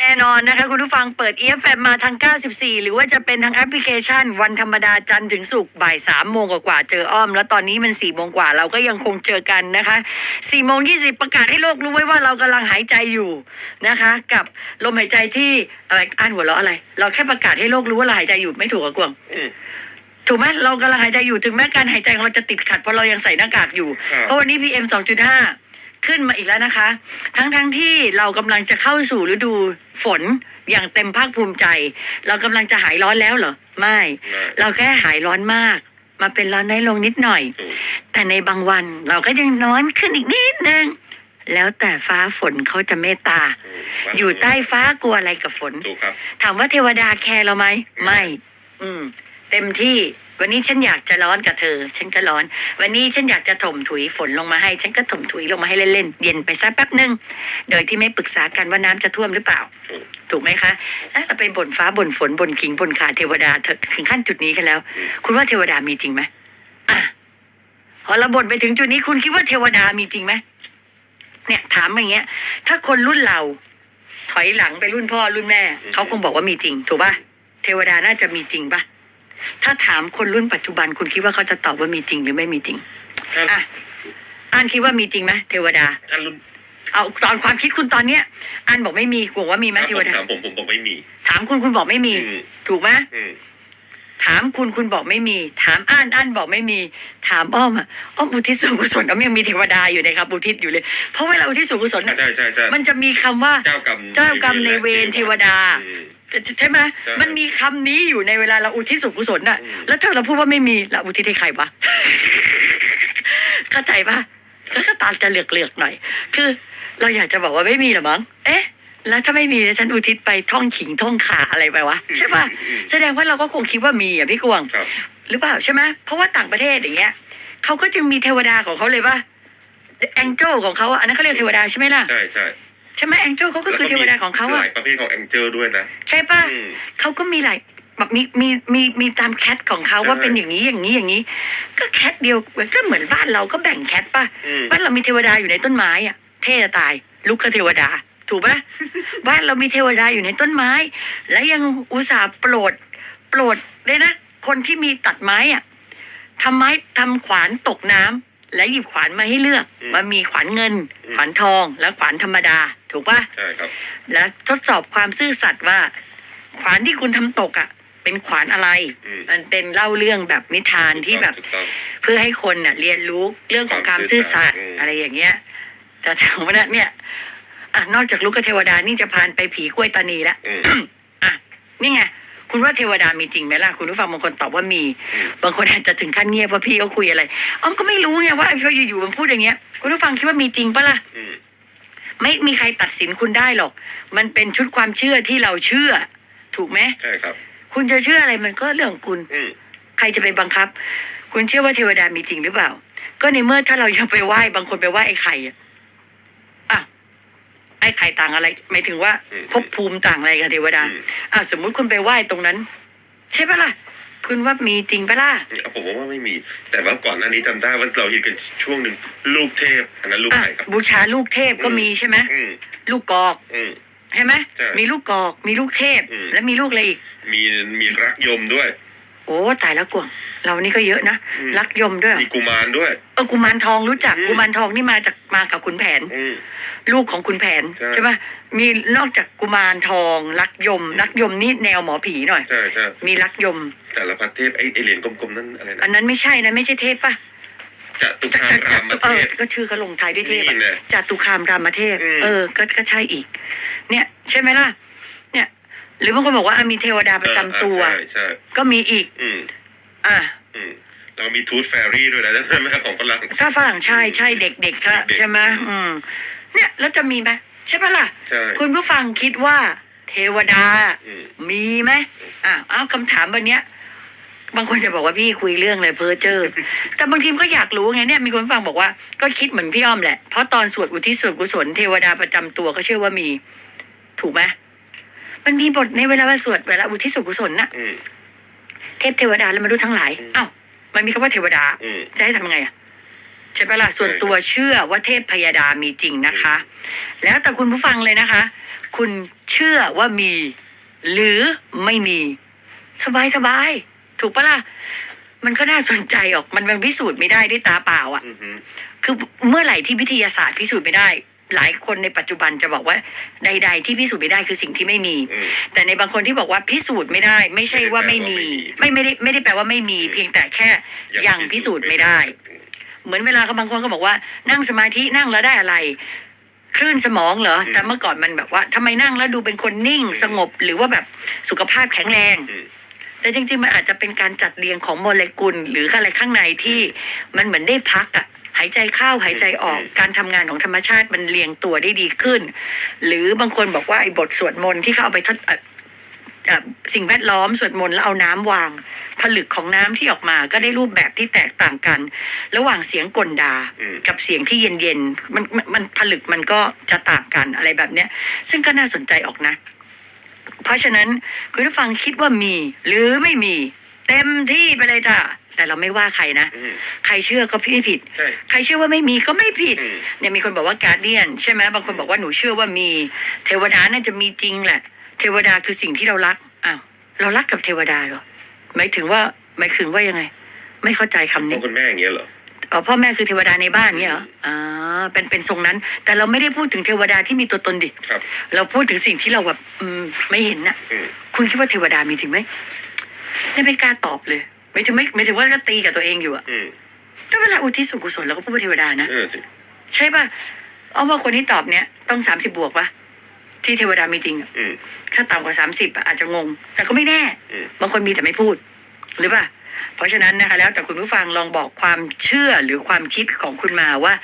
แน่นอนนะคะคุณผู้ฟังเปิด EFM มาทาง 94 หรือว่าจะเป็นทางแอปพลิเคชัน วันธรรมดาจันทร์ถึงศุกร์บ่าย3โมงกว่าๆเจออ้อม แล้วตอนนี้มัน4โมงกว่าเราก็ยังคงเจอกันนะคะ4โมง20 ประกาศให้โลกรู้ไว้ว่าเรากำลังหายใจอยู่นะคะ กับลมหายใจที่อะไรอ่านหัวเราะอะไร เราแค่ประกาศให้โลกรู้ว่าเราหายใจอยู่ไม่ถูกกับกวางอืมถูกไหมเรากำลังหายใจอยู่ถึงแม้การหายใจของเราจะติดขัดเพราะเรายังใส่หน้ากากอยู่ครับเพราะวันนี้ PM 2.5 ขึ้นมาอีกแล้วนะคะ ทั้งทั้งๆที่เรากำลังจะเข้าสู่ฤดูฝนอย่างเต็มภาคภูมิใจ เรากำลังจะหายร้อนแล้วเหรอ ไม่ไม่เราแค่หายร้อนมาก มาเป็นร้อนน้อยลงนิดหน่อยถูกแต่ในบางวันเราก็ยังร้อนขึ้นอีกนิดนึง แล้วแต่ฟ้าฝนเขาจะเมตตาถูกอยู่ใต้ฟ้ากลัวอะไรกับฝน ถูกครับ ถามว่าเทวดาแคร์เราไหม ไม่ อืม เต็มที่ วันนี้ฉันอยากจะร้อนกับเธอ ฉันก็ร้อน วันนี้ฉันอยากจะถมถุยฝนลงมาให้ ฉันก็ถมถุยลงมาให้เล่นๆ เย็นไปสักแป๊บหนึ่งโดยที่ไม่ปรึกษากันว่าน้ำจะท่วมหรือเปล่า ถูกไหมคะแล้วเราไปบ่นฟ้าบ่นฝนบ่นขิงบ่นขาเทวดาถึงขั้นจุดนี้กันแล้ว คุณว่าเทวดามีจริงไหมอะพอเราบ่นไปถึงจุดนี้คุณคิดว่าเทวดามีจริงไหมเนี่ย ถามอย่างเงี้ย ถ้าคนรุ่นเรา ถอยหลังไปรุ่นพ่อรุ่นแม่เขาคงบอกว่ามีจริง ถูกป่ะเทวดาน่าจะมีจริงป่ะ ถ้าถามคนรุ่นปัจจุบันคุณคิดว่าเขาจะตอบว่ามีจริงหรือไม่มีจริงถ้าอะอันคิดว่ามีจริงไหมเทวดาถ้ารุ่นเอาตอนความคิดคุณตอนเนี้ยอันบอกไม่มีกลัวว่ามีไหมถ้าเทผวมดา ถามผมผมบอกไม่มี ถามคุณคุณบอกไม่มี อืม ถูกไหมอืมถามคุณคุณบอกไม่มี ถามอ่านอ่านบอกไม่มี ถามอ้อมอะอ้อมอุทิศส่วนกุศลอ้อมยังมีเทวดาอยู่นะครับอุทิศอยู่เลย เพราะเวลาอุทิศส่วนกุศลน่ะใช่ใช่ใช่มันจะมีคำว่า เจ้ากรรมเจ้ากรรมในายเวรเทวดา อืม ใช่ไหมใช่มันมีคำนี้อยู่ในเวลาเราอุทิศส่วนกุศลน่ะ อืม แล้วถ้าเราพูดว่าไม่มีเราอุทิศให้ใครวะ เข้าใจปะก็ตาจะเหลือกเหลือกๆหน่อย คือ เราอยากจะบอกว่าไม่มีหรอมั้งเอ๊ะ แล้วถ้าไม่มีแล้วฉันอุทิศไปท่องขิงท่องขาอะไรไปวะใช่ปะอืมแสดงว่าเราก็คงคิดว่ามีอะพี่กวาง ครับ หรือเปล่าใช่ไหมเพราะว่าต่างประเทศอย่างเงี้ยเขาก็จึงมีเทวดาของเขาเลยว่าแองเจิลของเขาอะอันนั้นเขาเรียกเทวดาใช่ไหมล่ะ ใช่ใช่ ใช่ไหมแองเจิลเขาก็คือเทวดาของเขาหอะลายประเภทของแองเจิลด้วยนะใช่ป่ะอืม เขาก็มีหลายแบบมีมีมีมีตามแคทของเขาใช่ ว่าเป็นอย่างนี้อย่างนี้อย่างนี้ ก็แคทเดียวก็เหมือนบ้านเราก็แบ่งแคทป่ะอืมบ้านเรามีเทวดาอยู่ในต้นไม้อะเท่จะตายลูกก็เทวดา ถูกปะบ้านเรามีเทวดาอยู่ในต้นไม้ และยังอุตส่าห์โปรด โปรดเลยนะ คนที่มีตัดไม้อะทำไม้ทำขวานตกน้ำและหยิบขวานมาให้เลือกอืมมันมีขวานเงินอืมขวานทองและขวานธรรมดา ถูกปะใช่ครับ และทดสอบความซื่อสัตย์ว่า ขวานที่คุณทำตกอะ เป็นขวานอะไร อืม มันเป็นเล่าเรื่องแบบนิทานที่แบบ ถูกต้อง เพื่อให้คนน่ะเรียนรู้เรื่องของความซื่อสัตย์อืม อะไรอย่างเงี้ย แต่ถามว่าเนี่ยอะนอกจากลูกเทวดานี่จะพานไปผีกล้วยตานีละ อืม อะนี่ไงคุณว่าเทวดามีจริงไหมล่ะคุณผู้ฟังบางคนตอบว่ามี อืม บางคนอาจจะถึงขั้นเงียบว่าพี่เขาคุยอะไรอ้อมก็ไม่รู้ไงว่าเขาอยู่ๆมันพูดอย่างเงี้ยคุณผู้ฟังคิดว่ามีจริงปะล่ะ อืม ไม่มีใครตัดสินคุณได้หรอก มันเป็นชุดความเชื่อที่เราเชื่อ ถูกไหมใช่ครับ คุณจะเชื่ออะไรมันก็เรื่องของคุณ อืมใครจะไปบังคับ คุณเชื่อว่าเทวดามีจริงหรือเปล่า ก็ในเมื่อถ้าเรายังไปไหว้บางคนไปไหว้ไอ้ไข่อะอะไอ้ไข่ต่างอะไรหมายถึงว่าอืมภพภูมิต่างอะไรกับเทวดา อืมอะสมมุติคุณไปไหว้ตรงนั้น ใช่ปะล่ะ คุณว่ามีจริงปะล่ะเอาผมว่าไม่มี แต่ว่าก่อนหน้านี้จำได้ว่าเราเห็นกันช่วงหนึ่งลูกเทพอันนั้นลูกอะไข่ครับบูชาลูกเทพก็มีใช่ไหมอืมลูกกอกอืมใช่ไหมใช่มีลูกกอก มีลูกเทพอืมแล้วมีลูกอะไรอีก มีมีรักยมด้วย โอ้ตายแล้วกวง เรานี่ก็เยอะนะ อืม รักยมด้วยมีกุมารด้วย เออกุมารทองรู้จักอืม กุมารทองนี่มาจากมากับขุนแผน อืม ลูกของขุนแผนใช่ ใช่ไหมมีนอกจากกุมารทอง รักยม รักยมนี่แนวหมอผีหน่อย ใช่ใช่มีรักยม แต่ละประเทศไอ้ไอ้เหรียญกลมๆนั่นอะไรอันะนนั้นไม่ใช่นะ ไม่ใช่เทพป่ะจะตุจะคามจะรามจะเทเออพ ก็ชื่อเขาลงท้ายด้วยเทพนี่อะแหละจตุคามรามเทพ อืม เออ ก็ก็ใช่อีก เนี่ย ใช่ไหมล่ะเนี่ย หรือบางคนบอกว่าอะมีเทวดาประจำตัวใช่ใช่ก็มีอีก อืมอะ อืมเรามีทูตแฟรี่ด้วยนะใช่ไหมของฝรั่ง ถ้าฝรั่งใช่ใช่เด็กๆค่ะเด็กๆ ใช่ไหมอืม เนี่ยแล้วจะมีไหมใช่ปะล่ะ ใช่คุณผู้ฟังคิดว่าเทวดา อืมมีไหมอะเอาคำถามวันเนี้ย บางคนจะบอกว่าพี่คุยเรื่องอะไรเพ้อเจ้อ แต่บางทีมก็อยากรู้ไงเนี่ยมีคนฟังบอกว่าก็คิดเหมือนพี่อ้อมแหละ เพราะตอนสวดอุทิศส่วนกุศลเทวดาประจำตัวก็เชื่อว่ามี ถูกไหม มันมีบทในเวลาสวดเวลาอุทิศส่วนกุศลน่ะ อืม เทพเทวดาและมนุษย์ทั้งหลาย อืม อ้าว มันมีคำว่าเทวดา อืม จะให้ทำไงอะใช่ปะล่ะส่วนตัวเชื่อว่าเทพพยดามีจริงนะคะ แล้วแต่คุณผู้ฟังเลยนะคะ คุณเชื่อว่ามี หรือไม่มี สบายสบายถูกปะล่ะ มันก็น่าสนใจออกมันมันพิสูจน์ไม่ได้ด้วยตาเปล่าอะ อือฮึคือเมื่อไหร่ที่วิทยาศาสตร์พิสูจน์ไม่ได้ หลายคนในปัจจุบันจะบอกว่าใด ๆ ที่พิสูจน์ไม่ได้คือสิ่งที่ไม่มี อืม แต่ในบางคนที่บอกว่าพิสูจน์ไม่ได้ ไม่ใช่ว่าไม่มี ไม่ไม่ได้ไม่ได้แปลว่าไม่มี เพียงแต่แค่ยังพิสูจน์ไม่ได้ เหมือนเวลาเขาบางคนก็บอกว่า นั่งสมาธินั่งแล้วได้อะไร คลื่นสมองเหรอแต่เมื่อก่อนมันแบบว่าทำไมนั่งแล้วดูเป็นคนนิ่งสงบหรือว่าแบบสุขภาพแข็งแรง อืม แต่จริงๆ มันอาจจะเป็นการจัดเรียงของโมเลกุล หรืออะไรข้างในที่มันเหมือนได้พักอะ หายใจเข้าหายใจออกการทำงานของธรรมชาติมันเรียงตัวได้ดีขึ้น หรือบางคนบอกว่าไอ้บทสวดมนต์ที่เขาเอาไปทดเอ่อเอ่อสิ่งแวดล้อมสวดมนต์แล้วเอาน้ำวาง ผลึกของน้ำที่ออกมาก็ได้รูปแบบที่แตกต่างกัน ระหว่างเสียงกลดาอืมกับเสียงที่เย็นๆมันมันมันผลึกมันก็จะต่างกันอะไรแบบเนี้ย ซึ่งก็น่าสนใจออกนะ เพราะฉะนั้นคุณผู้ฟังคิดว่ามีหรือไม่มี เต็มที่ไปเลยจ้ะแต่เราไม่ว่าใครนะ อืม ใครเชื่อก็ไม่ผิด ใช่ ใครเชื่อว่าไม่มีก็ไม่ผิด อืม เนี่ยมีคนบอกว่าการเดียนใช่ไหมบางคนบอกว่าหนูเชื่อว่ามี เทวดาน่าจะมีจริงแหละ เทวดาคือสิ่งที่เรารักอ้าวเรารักกับเทวดาเหรอหมายถึงว่าหมายถึงว่ายังไง ไม่เข้าใจคำพ่อนี้คุณแม่อย่างเงี้ยเหรอ อ๋อพ่อแม่คือเทวดาในบ้านเนี่ยเหรออ่าเป็นเป็นทรงนั้น แต่เราไม่ได้พูดถึงเทวดาที่มีตัวตนดิ ครับ เราพูดถึงสิ่งที่เราแบบอืมไม่เห็นน่ะ อืม คุณคิดว่าเทวดามีจริงไหม เนี่ยไม่กล้าตอบเลยไม่ถึงไม่ไม่ถึงว่าก็ตีกับตัวเองอยู่อะอืมก็เวลาอุทิศส่วนกุศลเราก็พูดว่าเทวดานะ เออสิใช่ป่ะ เอาว่าคนที่ตอบเนี้ยต้องสามสิบบวกปะที่เทวดามีจริงอะอืม ถ้าต่ำกว่าสามสิบอาจจะงง แต่ก็ไม่แน่ อืม บางคนมีแต่ไม่พูด หรือป่ะเพราะฉะนั้นนะคะ แล้วแต่คุณผู้ฟังลองบอกความเชื่อหรือความคิดของคุณมาว่า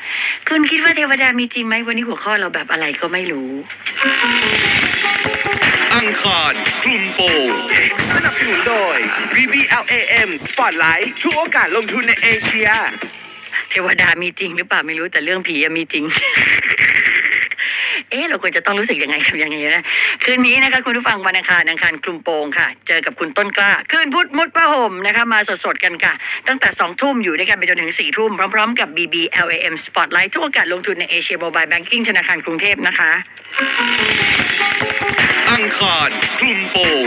คุณคิดว่าเทวดามีจริงไหมวันนี้หัวข้อเราแบบอะไรก็ไม่รู้ อังคารคลุมโปงสนับสนุนโดย VBLAM Spotlight ทุกโอกาสลงทุนในเอเชีย เทวดามีจริงหรือเปล่าไม่รู้แต่เรื่องผีอะมีจริง เอ๊ะเราควรจะต้องรู้สึกยังไงกับยังไงนะคืนนี้นะคะคุณผู้ฟังวันอังคารอังคารคลุมโปงค่ะ เจอกับคุณต้นกล้า คืนพุธมุดประห่มนะคะมาสดๆกันค่ะ ตั้งแต่สองทุ่มอยู่ด้วยกันไปจนถึงสี่ทุ่มพร้อมๆกับ BBLAM Spotlight ทุกโอกาสลงทุนในเอเชียโมบายแบงกิ้งธนาคารกรุงเทพนะคะ อังคารคลุมโปง